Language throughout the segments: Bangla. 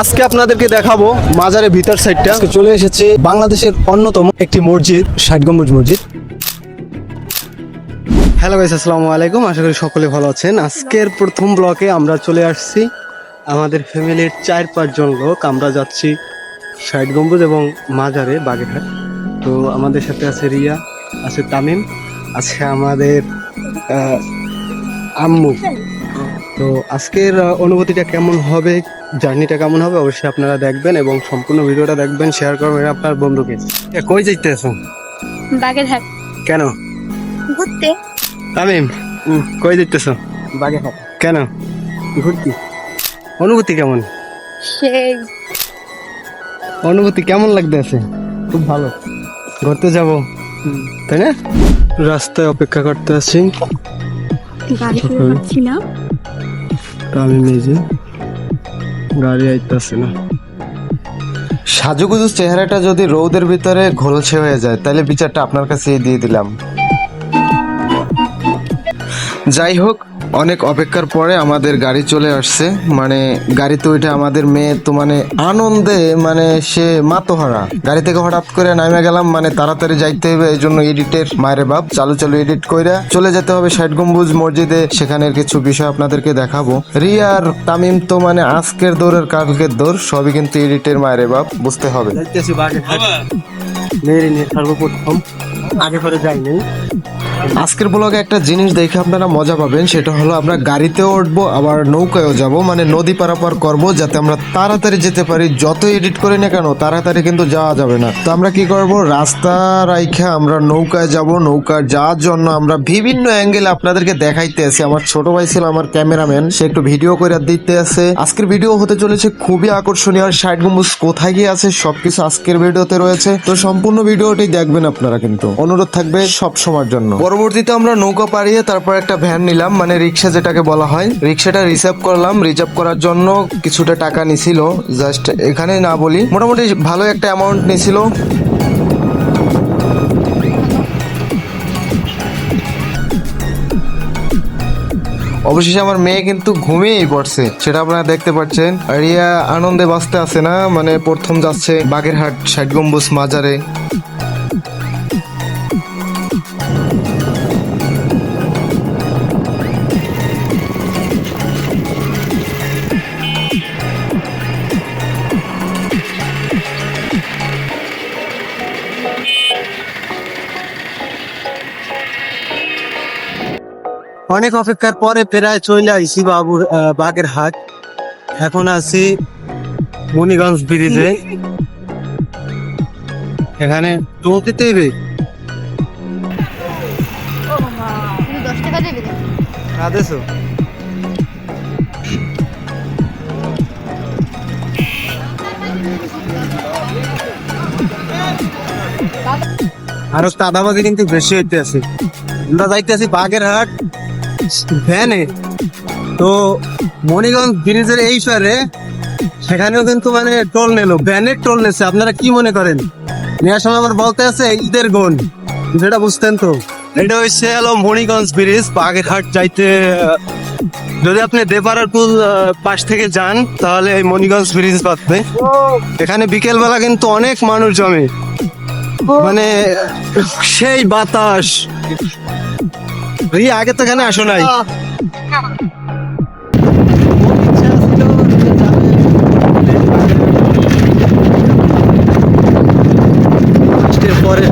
আজকে আপনাদেরকে দেখাবো মাজারের ভিতর সাইডটা আজকে চলে এসেছে বাংলাদেশের অন্যতম একটি মসজিদ ষাট গম্বুজ মসজিদ। হ্যালো গাইস আসসালামু আলাইকুম। আশা করি সকলে ভালো আছেন। আজকের প্রথম ব্লকে আমরা চলে আসছি। আমাদের ফ্যামিলির চার পাঁচজন লোক। আমরা যাচ্ছি ষাট গম্বুজ এবং মাজারে বাগেরহাট। তো আমাদের সাথে আছে রিয়া আছে তামিম আছে আমাদের আহ, আম্মু। তো আজকের অনুভূতিটা কেমন হবে জার্নিটা কেমন হবে অবশ্যই আপনারা দেখবেন এবং সম্পূর্ণ ভিডিওটা দেখবেন শেয়ার করবেন আপনার বন্ধুকে। কই যাইতে আছেন বাগেরহাট। কেন? ঘুরতে। তামিম কই যাইতেছ? বাগেরহাট। কেন? ঘুরতি। অনুভূতি কেমন? সেই। অনুভূতি কেমন লাগতেছে? খুব ভালো। ঘুরতে যাব। তাই না? রাস্তায় অপেক্ষা করতে আছি। গাড়ি পাচ্ছি না। এই গাড়ি আইতেছে না। সাজুগুজু চেহারাটা যদি রৌদের ভিতরে ঘোলছে হয়ে যায়, তাহলে বিচারটা আপনার কাছেই দিয়ে দিলাম। যাই হোক, অনেক অপেক্ষার পরে আমাদের গাড়ি চলে আসছে। মানে গাড়িতে ওইটা আমাদের মেয়ে তো মানে আনন্দে মানে সে মাতোহারা। গাড়ি থেকে হঠাৎ করে নামে গেলাম মানে তাড়াতাড়ি যাইতে হবে এই জন্য এডিটের মায়ের বাপ চালু চালু এডিট কইরা চলে যেতে হবে ষাট গম্বুজ মসজিদে। সেখানের কিছু বিষয় আপনাদেরকে দেখাবো। রিয়ার তামিম তো মানে আজকের দৌড়ের কালকের দৌড়, সবই কিন্তু এডিটের মায়ের বাপ, বুঝতে হবে। সর্বপ্রথম। আগে পরে যাইনি। আজকের ব্লগে একটা জিনিস দেখে আপনারা মজা পাবেন, সেটা হলো আমরা গাড়িতেও উঠবো, আবার নৌকায়ও যাব মানে নদী পারাপার করব, যাতে আমরা তাড়াতাড়ি যেতে পারি যত এডিট করি না কেন, তাড়াতাড়ি কিন্তু যাওয়া যাবে না। তো আমরা কি করব? রাস্তা রাইখা আমরা নৌকায় যাব নৌকায় যাওয়ার জন্য আমরা বিভিন্ন অ্যাঙ্গেলে আপনাদেরকে দেখাইতে আছি আমার ছোট ভাই ছিল আমার ক্যামেরাম্যান সে একটু ভিডিও করে দিতে আছে আজকের ভিডিও হতে চলেছে খুবই আকর্ষণীয়, আর ষাট গম্বুজ কোথায় গিয়ে আছে, সবকিছু আজকের ভিডিওতে রয়েছে। তো সম্পূর্ণ ভিডিওটি দেখবেন আপনারা কিন্তু। অনুরোধ থাকবে সব সময়ের জন্য। পরবর্তীতে আমরা নৌকা পাড়িয়ে তারপর একটা ভ্যান নিলাম মানে রিক্সা যেটাকে বলা হয়। রিক্সাটা রিজার্ভ করলাম রিজার্ভ করার জন্য কিছুটা টাকা নিছিল জাস্ট এখানে না বলি, মোটামুটি ভালো একটা অ্যামাউন্ট নিছিল। অবশেষে আমার মেয়ে কিন্তু ঘুমিয়েই পড়ছে, সেটা আপনারা দেখতে পাচ্ছেন। রিয়া আনন্দে বাঁচতে আছে না মানে প্রথম যাচ্ছে বাগেরহাট ষাট গম্বুজ মাজারে। অনেক অপেক্ষার পরে প্রায় চলে আইসি বাবুর আহ, বাগেরহাট এখন আছি মণিগঞ্জ ব্রিজে। এখানে টাকা দেবে কাঁদেছো? আরও দাদাবাজি কিন্তু বেশি হইতে আছে আমরা যাইতে আছি বাগেরহাট ভ্যানে তো মণিগঞ্জ ব্রিজের এই পারে সেখানেও কিন্তু মানে টোল নিল ভ্যানের টোল নিচ্ছে আপনারা কি মনে করেন? নেওয়ার সময় আমার বলতে আছে ঈদের গুণ যেটা বুঝতেন তো। এটা হচ্ছে হলো মণিগঞ্জ ব্রিজ বাগেরহাট যাইতে যদি আপনি দেপাড়ার পুল পাশ থেকে যান তাহলে এই মণিগঞ্জ ব্রিজ পাবে এখানে বিকেল বেলা কিন্তু অনেক মানুষ জমে। মানে সেই বাতাস। রিয়া আগে তো এখানে আসো নাই পরে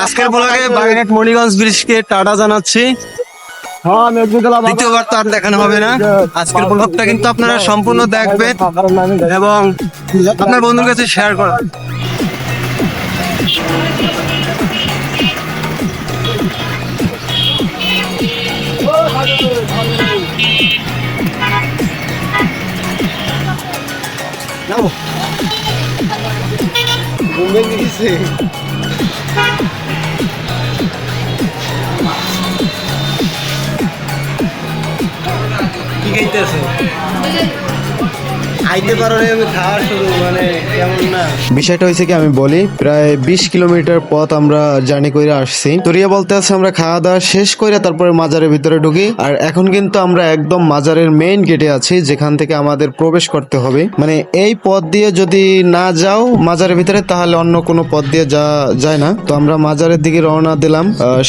আজকের ব্লগে বাগেরহাট মণিগঞ্জ ব্রিজকে টাটা জানাচ্ছি দ্বিতীয়বার তো আর দেখানো হবে না আজকের ব্লগটা কিন্তু আপনারা সম্পূর্ণ দেখবেন এবং আপনার বন্ধুর কাছে শেয়ার করেন নামো। ঘুমে গিয়েছে কি গাইতেছে খাইতে পারো আমি খাওয়া শুরু মানে কেমন না? বিষয়টা হয়েছে কি, আমি বলি, প্রায় বিশ কিলোমিটার পথ আমরা জার্নি করে আসছি। তো রিয়া বলতে আছে, আমরা খাওয়া দাওয়া শেষ করে তারপরে মাজারের ভিতরে ঢুকি। আর এখন কিন্তু আমরা একদম মাজারের মেইন গেটে আছি, যেখান থেকে আমাদের প্রবেশ করতে হবে। মানে এই পথ দিয়ে যদি না যাও মাজারের ভিতরে, তাহলে অন্য কোনো পথ দিয়ে যা, যায় না। তো আমরা মাজারের দিকে রওনা দিলাম।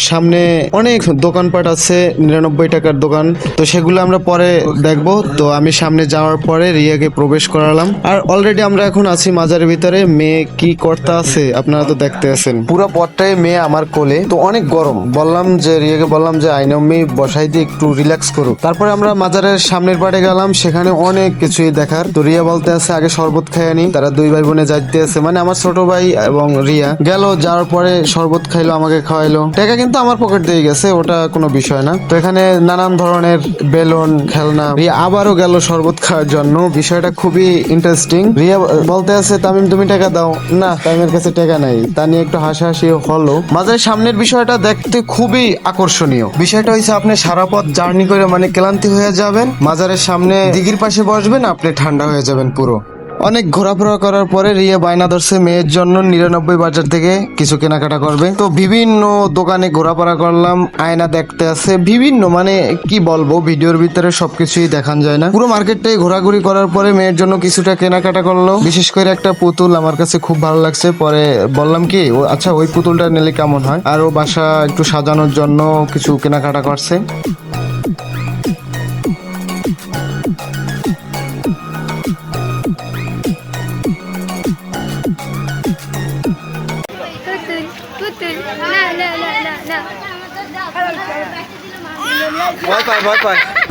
সামনে অনেক দোকানপাট আছে, নিরানব্বই টাকার দোকান। তো সেগুলো আমরা পরে দেখব। তো আমি সামনে যাওয়ার পরে রিয়াকে প্রবেশ করালাম। আর অলরেডি আমরা এখন আছি মাজারের ভিতরে। মেয়ে কি করতে আছে? আপনারা তো দেখতে আছেন। পুরো পথটাই মেয়ে আমার কোলে। তো অনেক গরম। বললাম যে, রিয়াকে বললাম যে আইনমি বসাই দিয়ে একটু রিল্যাক্স করুক তারপরে আমরা মাজারের সামনের পাড়ে গেলাম। সেখানে অনেক কিছুই দেখার। তো রিয়া বলতে আছে, আগে শরবত খাইয়ে নি। তারা দুই ভাই বোনে যাইতে আছে। মানে আমার ছোট ভাই এবং রিয়া। গেল, যাওয়ার পরে শরবত খাইলো, আমাকে খাওয়াইলো। টাকা কিন্তু আমার পকেট দিয়ে গেছে, ওটা কোনো বিষয় না। তো এখানে নানান ধরনের বেলুন, খেলনা। রিয়া আবারও গেল শরবত খাওয়ার জন্য। বিষয়টা খুবই ইন্টারেস্টিং রিয়া বলতে আছে, তামিম, তুমি টাকা দাও। না, তামিমের কাছে টাকা নাই। তা নিয়ে একটু হাসাহাসি হলো। মাঝের সামনের বিষয়টা দেখতে খুবই আকর্ষণীয়। বিষয়টা হচ্ছে আপনি সারা পথ জার্নি করে মানে ক্লান্তি হয়ে যাবেন। মাজারের সামনে দিঘির পাশে বসবেন, আপনি ঠান্ডা হয়ে যাবেন পুরো। অনেক ঘোরাফেরা করার পরে রিয়া বায়না ধরছে মেয়ের জন্য নিরানব্বই বাজার থেকে কিছু কেনাকাটা করবে। তো বিভিন্ন দোকানে ঘোরাফেরা করলাম, আয়না দেখতে আছে, বিভিন্ন মানে কি বলব, ভিডিওর ভিতরে সবকিছুই দেখান যায় না। পুরো মার্কেটটাই ঘোরাঘুরি করার পরে মেয়ের জন্য কিছুটা কেনাকাটা করল। বিশেষ করে একটা পুতুল আমার কাছে খুব ভালো লাগছে। পরে বললাম কি আচ্ছা ওই পুতুলটা নিলে কেমন হয়? আর ও বাসা একটু সাজানোর জন্য কিছু কেনাকাটা করছে।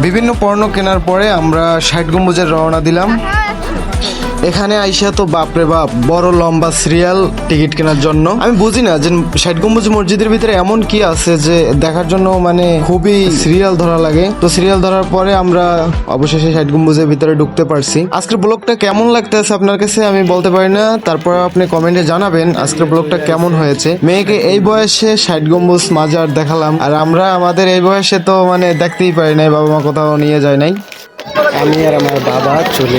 বিভিন্ন পণ্য কেনার পরে আমরা ষাট গম্বুজের রওনা দিলাম। এখানে আইসা তো বাপরে বাপ, বড় লম্বা সিরিয়াল টিকিট কেনার জন্য। আমি বুঝি না যে ষাট গম্বুজ মসজিদের ভিতরে এমন কি আছে যে দেখার জন্য মানে খুবই সিরিয়াল ধরা লাগে। তো সিরিয়াল ধরার পরে আমরা অবশেষে ষাট গম্বুজের ভিতরে ঢুকতে পারছি। আজকের ব্লগটা কেমন লাগতেছে আপনার কাছে আমি বলতে পারি না। তারপর আপনি কমেন্টে জানাবেন আজকের ব্লগটা কেমন হয়েছে। মেয়েকে এই বয়সে ষাট গম্বুজ মাজার দেখালাম। আর আমরা আমাদের এই বয়সে তো মানে দেখতেই পারি নাই, বাবা মা কোথাও নিয়ে যায় নাই। আমি আর আমার বাবা চলে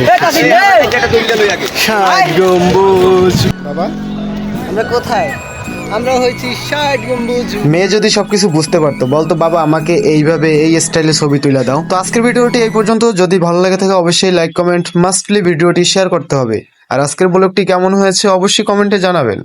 বাবা। আমরা কোথায়? আমরা হয়েছি ষাট গম্বুজ। মেয়ে যদি সবকিছু বুঝতে পারতো বলতো বাবা আমাকে এইভাবে এই স্টাইলে ছবি তুলে দাও। তো আজকের ভিডিওটি এই পর্যন্ত। যদি ভালো লাগে থাকে অবশ্যই লাইক কমেন্ট মাস্টলি ভিডিওটি শেয়ার করতে হবে। আর আজকের ব্লগটি কেমন হয়েছে অবশ্যই কমেন্টে জানাবেন।